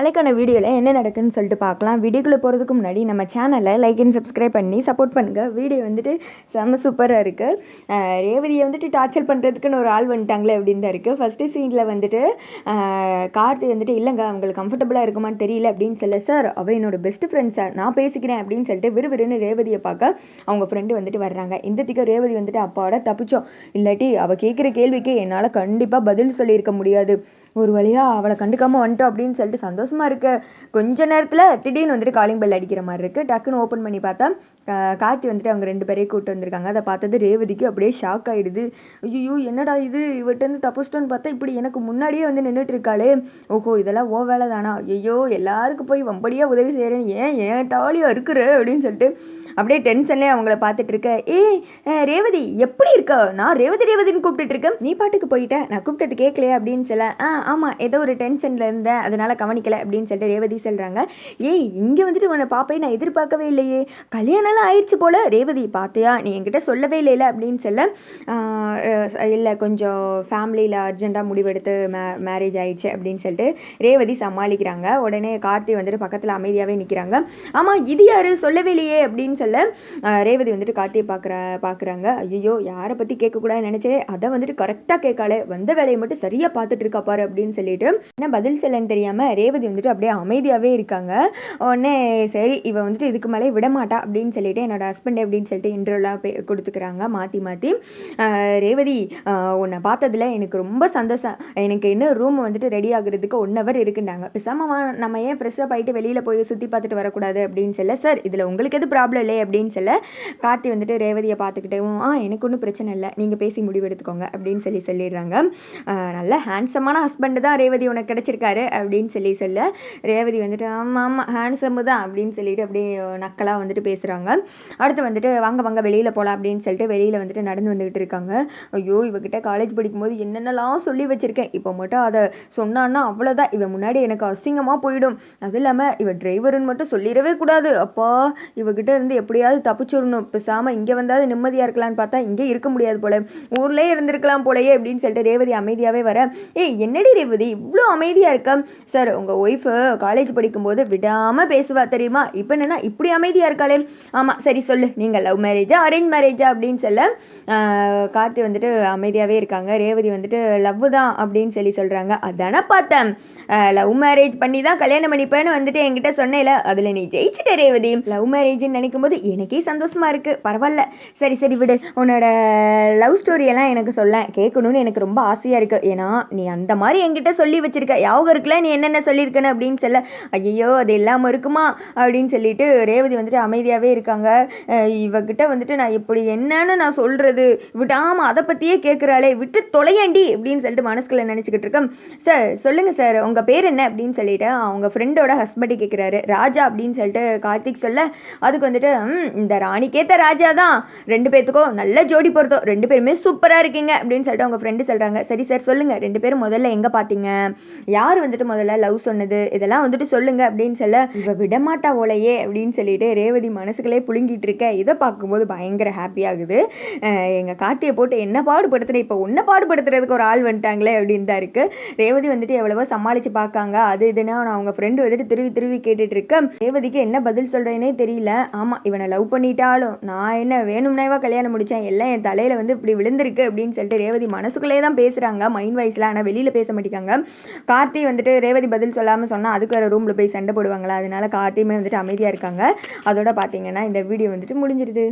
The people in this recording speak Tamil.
நாளைக்கான வீடியோவில் என்ன நடக்குதுன்னு சொல்லிட்டு பார்க்கலாம். வீடியோக்குள்ளே போகிறதுக்கு முன்னாடி நம்ம சேனலை லைக் அண்ட் சப்ஸ்கிரைப் பண்ணி சப்போர்ட் பண்ணுங்கள் வீடியோ வந்துட்டு செம்ம சூப்பராக இருக்குது ரேவதியை வந்துட்டு டார்ச்சர் பண்ணுறதுக்குன்னு ஒரு ஆள் வந்துட்டாங்களே அப்படின்னு தான் இருக்குது ஃபஸ்ட்டு சீனில் வந்துட்டு கார்த்தி வந்துட்டு இல்லைங்க அவங்களுக்கு கம்ஃபர்டபுளாக இருக்குமான்னு தெரியல அப்படின்னு சொல்ல சார் அவள் என்னோட பெஸ்ட் ஃப்ரெண்ட் சார் நான் பேசிக்கிறேன் அப்படின்னு சொல்லிட்டு விறுவிறுன்னு ரேவதியை பார்க்க அவங்க ஃப்ரெண்டு வந்துட்டு வர்றாங்க. இந்த திக்க ரேவதி வந்துட்டு அப்பாவோட தப்பிச்சோம். இல்லாட்டி அவள் கேட்குற கேள்விக்கு என்னால் கண்டிப்பாக பதில் சொல்லியிருக்க முடியாது. ஒரு வழியாக அவளை கண்டுக்காமல் வந்துட்டோம் அப்படின்னு சொல்லிட்டு சந்தோஷமாக இருக்க கொஞ்ச நேரத்தில் திடீர்னு வந்துட்டு காலிங் பெல் அடிக்கிற மாதிரி இருக்குது டக்குன்னு ஓப்பன் பண்ணி பார்த்தா கார்த்தி வந்துட்டு அவங்க ரெண்டு பேரையும் கூப்பிட்டு வந்திருக்காங்க. அதை பார்த்தது ரேவதிக்கு அப்படியே ஷாக் ஆயிடுது. ஐயோ என்னடா இது? இவர்கிட்டருந்து இருந்து தப்பிச்சிட்டோன்னு பார்த்தா இப்படி எனக்கு முன்னாடியே வந்து நின்றுட்டு இருக்காளே. ஓஹோ இதெல்லாம் ஓ வேலை தானா? ஐயோ எல்லாருக்கும் போய் வம்படியாக உதவி செய்கிறேன் ஏன் ஏன் தாலியாக இருக்கிற அப்படின்னு சொல்லிட்டு அப்படியே டென்ஷன்லேயே அவங்கள பார்த்துட்டு இருக்க. ஏய் ரேவதி எப்படி இருக்க? நான் ரேவதி ரேவதின்னு கூப்பிட்டுட்டு இருக்கேன். நீ பாட்டுக்கு போயிட்ட. நான் கூப்பிட்டது கேட்கலையே அப்படின்னு சொல்ல ஆ ஆமாம் ஏதோ ஒரு டென்ஷனில் இருந்தேன் அதனால் கவனிக்கலை அப்படின்னு சொல்லிட்டு ரேவதி சொல்கிறாங்க ஏய் இங்கே வந்துட்டு உன்னை பாப்பே நான் எதிர்பார்க்கவே இல்லையே. கல்யாணம்லாம் ஆயிடுச்சு போல். ரேவதி பார்த்தியா நீ என்கிட்ட சொல்லவே இல்லை அப்படின்னு சொல்ல இல்லை கொஞ்சம் ஃபேமிலியில் அர்ஜெண்ட்டாக முடிவெடுத்து மே மேரேஜ் ஆயிடுச்சு அப்படின்னு சொல்லிட்டு ரேவதி சமாளிக்கிறாங்க. உடனே கார்த்தி வந்துட்டு பக்கத்தில் அமைதியாகவே நிற்கிறாங்க ஆமாம் இது யார்? சொல்லவே இல்லையே அப்படின்னு சொல்ல ரேவதி வந்துட்டு கார்த்தியை பார்க்குற பார்க்குறாங்க ஐயோ யாரை பற்றி கேட்கக்கூடாதுன்னு நினச்சே அதை வந்துட்டு கரெக்டாக கேட்காளே. வந்த வேலையை மட்டும் சரியாக பார்த்துட்டு இருக்கா பாரு அப்படின்னு சொல்லிட்டு என்ன பதில் சொல்லன்னு தெரியாமல் ரேவதி வந்துட்டு அப்படியே அமைதியாகவே இருக்காங்க. உடனே சரி இவ வந்துட்டு இதுக்கு மேலே விட மாட்டா அப்படின்னு சொல்லிட்டு என்னோட ஹஸ்பண்ட் அப்படின்னு சொல்லிட்டு இன்டர்வியூலாம் பே கொடுத்துக்கிறாங்க மாற்றி மாற்றி ரேவதி உன்னை பார்த்ததுல எனக்கு ரொம்ப சந்தோஷம். எனக்கு இன்னும் ரூம் வந்துட்டு ரெடி ஆகுறதுக்கு ஒன் ஹவர் இருக்குண்டாங்க பேசாமல் நம்ம ஏன் ஃப்ரெஷ்ஷாக போயிட்டு வெளியில் போய் சுற்றி பார்த்துட்டு வரக்கூடாது அப்படின்னு சொல்ல சார் இதில் உங்களுக்கு எது ப்ராப்ளம் இல்லை அப்படின்னு சொல்ல கார்த்தி வந்துட்டு ரேவதியை பார்த்துக்கிட்டேவும் ஆ எனக்கு ஒன்றும் பிரச்சனை இல்லை. நீங்கள் பேசி முடிவு எடுத்துக்கோங்க அப்படின்னு சொல்லி சொல்லிடுறாங்க. நல்ல ஹேண்ட்ஸமான ஹஸ்பண்ட் தான் ரேவதி உனக்கு கிடச்சிருக்காரு அப்படின்னு சொல்லி சொல்ல. ரேவதி வந்துட்டு ஆமாம் ஆமாம் ஹேண்ட்ஸம் தான் அப்படின்னு சொல்லிட்டு அப்படியே நக்கலாக வந்துட்டு பேசுகிறாங்க அடுத்து வந்துட்டு வாங்க வாங்க வெளியில் போகலாம் அப்படின்னு சொல்லிட்டு வெளியில் வந்துட்டு நடந்து வந்துக்கிட்டு இருக்காங்க. ஐயோ இவகிட்ட காலேஜ் படிக்கும்போது என்னென்னலாம் சொல்லி வச்சுருக்கேன். இப்போ மட்டும் அதை சொன்னான்னா அவ்வளோதான் இவன் முன்னாடி எனக்கு அசிங்கமாக போயிடும். அதுவும் இல்லாமல் இவன் டிரைவருன்னு மட்டும் சொல்லிடவே கூடாது. அப்பா இவகிட்ட இருந்து எப்படியாவது தப்பிச்சிடணும். பேசாமல் இங்கே வந்தாவது நிம்மதியாக இருக்கலாம்னு பார்த்தா இங்கே இருக்க முடியாது போல. ஊர்லேயே இருந்திருக்கலாம் போலயே அப்படின்னு சொல்லிட்டு ரேவதி அமைதியாகவே வர ஏய் என்னடி ரேவதி இவ்வளோ அமைதியாக இருக்க? சார் உங்கள் ஒய்ஃபு காலேஜ் படிக்கும்போது விடாமல் பேசுவா தெரியுமா? இப்போ என்னென்னா இப்படி அமைதியாக இருக்காளே. ஆமாம் சரி சொல்லு. நீங்கள் லவ் மேரேஜா அரேஞ்ச் மேரேஜா அப்படின்னு சொல்ல கார்த்தி வந்துட்டு அமைதியாகவே இருக்காங்க. ரேவதி வந்துட்டு லவ் தான் அப்படின்னு சொல்லி சொல்கிறாங்க அதானே பார்த்தேன். லவ் மேரேஜ் பண்ணி தான் கல்யாணம் பண்ணிப்பேன்னு வந்துட்டு என்கிட்ட சொன்னேல. அதில் நீ ஜெயிச்சிட்ட ரேவதி. லவ் மேரேஜ்னு நினைக்கும் போது எனக்கே சந்தோஷமாக இருக்குது பரவாயில்ல. சரி சரி விடு. உன்னோட லவ் ஸ்டோரியெல்லாம் எனக்கு சொல்ல கேட்கணும்னு எனக்கு ரொம்ப ஆசையாக இருக்குது ஏன்னா நீ அந்த மாதிரி என்கிட்ட சொல்லி வச்சுருக்க. யாவகம் இருக்குல்ல நீ என்னென்ன சொல்லியிருக்கன்னு அப்படின்னு சொல்ல. ஐயோ அது இல்லாமல் இருக்குமா அப்படின்னு சொல்லிட்டு ரேவதி வந்துட்டு அமைதியாகவே இருக்காங்க. இவகிட்ட வந்துட்டு நான் இப்படி என்னன்னு நான் சொல்கிறது விடாமல் அதை பற்றியே கேட்குறாளே விட்டு தொலையண்டி அப்படின்னு சொல்லிட்டு மனசுக்குள்ள நினச்சிக்கிட்டு இருக்கேன். சார் சொல்லுங்கள் சார் உங்கள் பேர் என்ன? அப்படின்னு சொல்லிட்டு அவங்க ஃப்ரெண்டோட ஹஸ்பண்ட் கேட்குறாரு ராஜா அப்படின்னு சொல்லிட்டு கார்த்திக் சொல்ல. அதுக்கு வந்துட்டு இந்த ராணிக்கேத்த ராஜா தான். ரெண்டு பேர்த்துக்கும் நல்ல ஜோடி பொருத்தம். ரெண்டு பேருமே சூப்பராக இருக்கீங்க. அப்படின்னு சொல்லிட்டு அவங்க ஃப்ரெண்டு சொல்கிறாங்க சரி சார் சொல்லுங்கள் ரெண்டு பேரும் முதல்ல எங்கே பார்த்தீங்க யார் வந்துட்டு முதல்ல லவ் சொன்னது? இதெல்லாம் வந்துட்டு சொல்லுங்க அப்படின்னு சொல்ல இவ விடமாட்டா ஓலையே அப்படின்னு சொல்லிட்டு ரேவதி மனசுக்குள்ளே புழுங்கிட்டு இருக்க. இதை பார்க்கும்போது பயங்கர ஹாப்பியாகுது எங்கள் கார்த்தியை போட்டு என்ன பாடுபடுத்துனே இப்போ ஒன்றை பாடுபடுத்துறதுக்கு ஒரு ஆள் வந்துட்டாங்களே அப்படின்னு தான் இருக்குது ரேவதி வந்துட்டு எவ்வளவோ சமாளித்து பார்க்காங்க. அது இதுன்னா நான் அவங்க ஃப்ரெண்டு வந்துட்டு திருவி திருவி கேட்டுட்டு இருக்கேன் ரேவதிக்கு என்ன பதில் சொல்கிறேனே தெரியல. ஆமாம் இவனை லவ் பண்ணிட்டாலும் நான் என்ன வேணும்னேவா கல்யாணம் முடித்தேன் எல்லாம் என் தலையில் வந்து இப்படி விழுந்திருக்கு அப்படின்னு சொல்லிட்டு ரேவதி மனசுக்குள்ளே தான் பேசுகிறாங்க மைண்ட் வைஸில் ஆனால் வெளியில் பேச மாட்டேங்காங்க கார்த்தி வந்துட்டு ரேவதி பதில் சொல்லாமல் சொன்னால் அதுக்கு வேறு ரூமில் போய் சண்டை போடுவாங்களா? அதனால கார்த்தியுமே வந்துட்டு அமைதியாக இருக்காங்க. அதோட பார்த்தீங்கன்னா இந்த வீடியோ வந்துட்டு முடிஞ்சிருது.